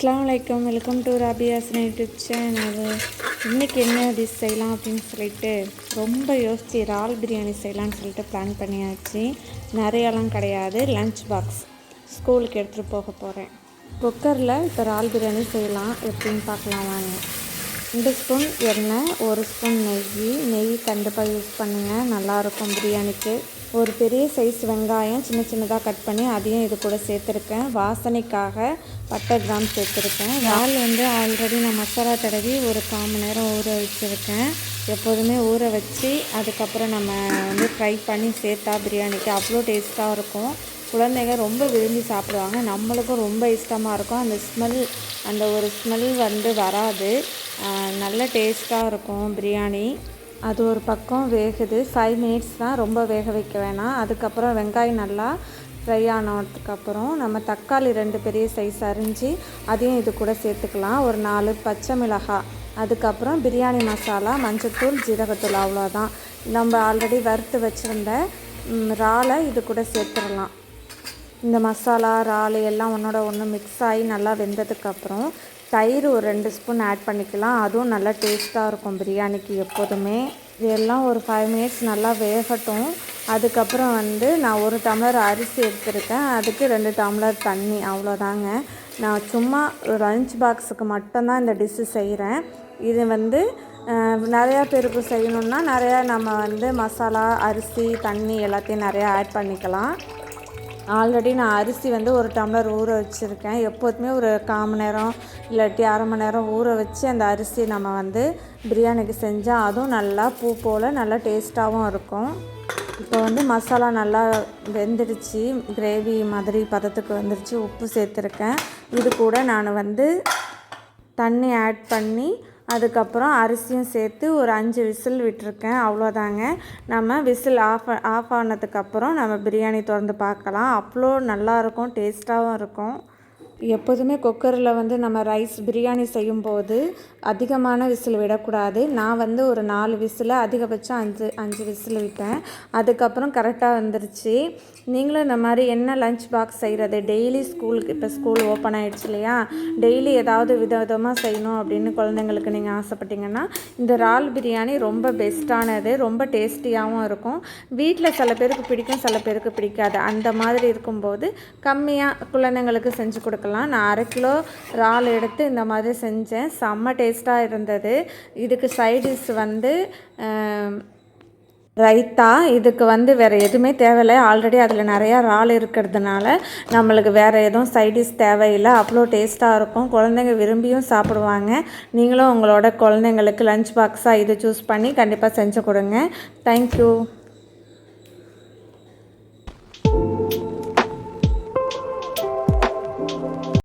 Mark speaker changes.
Speaker 1: அஸ்லாம் வலைக்கம் welcome to Rabia's YouTube channel. இன்றைக்கி என்ன டிஷ் செய்யலாம் அப்படின்னு சொல்லிட்டு ரொம்ப யோசித்து இறால் பிரியாணி செய்யலாம்னு சொல்லிட்டு பிளான் பண்ணியாச்சு. நிறையாலாம் கிடையாது. லன்ச் பாக்ஸ் ஸ்கூலுக்கு எடுத்துகிட்டு போக போகிறேன் குக்கரில் இப்போ இறால் பிரியாணி செய்யலாம். எப்படின்னு பார்க்கலாம் வாங்க. ரெண்டு ஸ்பூன் எண்ணெய் ஒரு ஸ்பூன் நெய். நெய் கண்டிப்பாக யூஸ் பண்ணுங்கள் நல்லாயிருக்கும் பிரியாணிக்கு. ஒரு பெரிய சைஸ் வெங்காயம் சின்ன சின்னதாக கட் பண்ணி அதையும் இது கூட சேர்த்துருக்கேன். வாசனைக்காக பட்டை கிராம் சேர்த்துருக்கேன். இறால் வந்து ஆல்ரெடி நான் மசாலா தடவி ஒரு கால் மணி நேரம் ஊற வச்சுருக்கேன். எப்போதுமே ஊற வச்சு அதுக்கப்புறம் நம்ம வந்து ஃப்ரை பண்ணி சேர்த்தா பிரியாணிக்கு அவ்வளோ டேஸ்ட்டாக இருக்கும். குழந்தைங்க ரொம்ப விரும்பி சாப்பிடுவாங்க. நம்மளுக்கும் ரொம்ப இஷ்டமாக இருக்கும். அந்த ஸ்மெல் அந்த ஒரு ஸ்மெல் வந்து வராது. நல்ல டேஸ்ட்டாக இருக்கும் பிரியாணி. அது ஒரு பக்கம் வேகுது. ஃபைவ் மினிட்ஸ் தான் ரொம்ப வேக வைக்க வேணாம். அதுக்கப்புறம் வெங்காயம் நல்லா ஃப்ரை ஆனதுக்கப்புறம் நம்ம தக்காளி ரெண்டு பெரிய சைஸ் அரிஞ்சு அதையும் இது கூட சேர்த்துக்கலாம். ஒரு நாலு பச்சை மிளகாய் அதுக்கப்புறம் பிரியாணி மசாலா மஞ்சத்தூள் ஜீரகத்தூள் அவ்வளோதான் நம்ம ஆல்ரெடி வறுத்து வச்சுருந்த இறாலை இது கூட சேர்த்துடலாம். இந்த மசாலா இறால் எல்லாம் ஒன்றோட ஒன்று மிக்ஸ் ஆகி நல்லா வெந்ததுக்கப்புறம் தயிர் ஒரு ரெண்டு ஸ்பூன் ஆட் பண்ணிக்கலாம். அதுவும் நல்லா டேஸ்ட்டாக இருக்கும் பிரியாணிக்கு எப்போதுமே. இதெல்லாம் ஒரு ஃபைவ் மினிட்ஸ் நல்லா வேகட்டும். அதுக்கப்புறம் வந்து நான் ஒரு டம்ளர் அரிசி எடுத்திருக்கேன். அதுக்கு ரெண்டு டம்ளர் தண்ணி அவ்வளோதாங்க. நான் சும்மா லஞ்ச் பாக்ஸுக்கு மட்டும்தான் இந்த டிஷ்ஷு செய்கிறேன் இது வந்து நிறையா பேருக்கு செய்யணுன்னா நிறையா நம்ம வந்து மசாலா அரிசி தண்ணி எல்லாத்தையும் நிறையா ஆட் பண்ணிக்கலாம். ஆல்ரெடி நான் அரிசி வந்து ஒரு டம்ளர் ஊற வச்சுருக்கேன். எப்போதுமே ஒரு கால் மணி நேரம் இல்லாட்டி அரை மணி நேரம் ஊற வச்சு அந்த அரிசி நம்ம வந்து பிரியாணிக்கு செஞ்சால் அதுவும் நல்லா பூ போல் நல்லா டேஸ்ட்டாகவும் இருக்கும். இப்போ வந்து மசாலா நல்லா வெந்துடுச்சு. கிரேவி மாதிரி பதத்துக்கு வந்துடுச்சு உப்பு சேர்த்துருக்கேன். இது கூட நான் வந்து தண்ணி ஆட் பண்ணி அதுக்கப்புறம் அரிசியும் சேர்த்து ஒரு அஞ்சு விசில் விட்டிருக்கேன். அவ்வளோதாங்க. நம்ம விசில் ஆஃப் ஆஃப் ஆனதுக்கப்புறம் நம்ம பிரியாணி திறந்து பார்க்கலாம். அவ்வளோ நல்லாயிருக்கும் டேஸ்ட்டாகவும் இருக்கும். எப்போதுமே குக்கரில் வந்து நம்ம ரைஸ் பிரியாணி செய்யும்போது அதிகமான விசில் விடக்கூடாது. நான் வந்து ஒரு நாலு விசில் அதிகபட்சம் அஞ்சு அஞ்சு விசில் விட்டேன். அதுக்கப்புறம் கரெக்டாக வந்துருச்சு. நீங்களும் இந்த மாதிரி என்ன லஞ்ச் பாக்ஸ் செய்கிறது டெய்லி ஸ்கூலுக்கு இப்போ ஸ்கூல் ஓப்பன் ஆகிடுச்சு இல்லையா? டெய்லி ஏதாவது வித விதமாக செய்யணும் அப்படின்னு குழந்தைங்களுக்கு நீங்கள் ஆசைப்பட்டீங்கன்னா இந்த இறால் பிரியாணி ரொம்ப பெஸ்ட்டானது ரொம்ப டேஸ்டியாகவும் இருக்கும். வீட்டில் சில பேருக்கு பிடிக்கும் சில பேருக்கு பிடிக்காது. அந்த மாதிரி இருக்கும்போது கம்மியாக குழந்தைங்களுக்கு செஞ்சு கொடுக்கலாம். நான் அரை கிலோ இறால் எடுத்து இந்த மாதிரி செஞ்சேன். செம்ம டேஸ்ட்டாக இருந்தது. இதுக்கு சைடிஷ் வந்து ரைத்தா. இதுக்கு வந்து வேறு எதுவுமே தேவையில்லை. ஆல்ரெடி அதில் நிறையா இறால் இருக்கிறதுனால நம்மளுக்கு வேறு எதுவும் சைடிஷ் தேவையில்லை. அவ்வளோ டேஸ்ட்டாக இருக்கும். குழந்தைங்க விரும்பியும் சாப்பிடுவாங்க. நீங்களும் உங்களோட குழந்தைங்களுக்கு லஞ்ச் பாக்ஸாக இது சூஸ் பண்ணி கண்டிப்பாக செஞ்சு கொடுங்க. தேங்க்யூ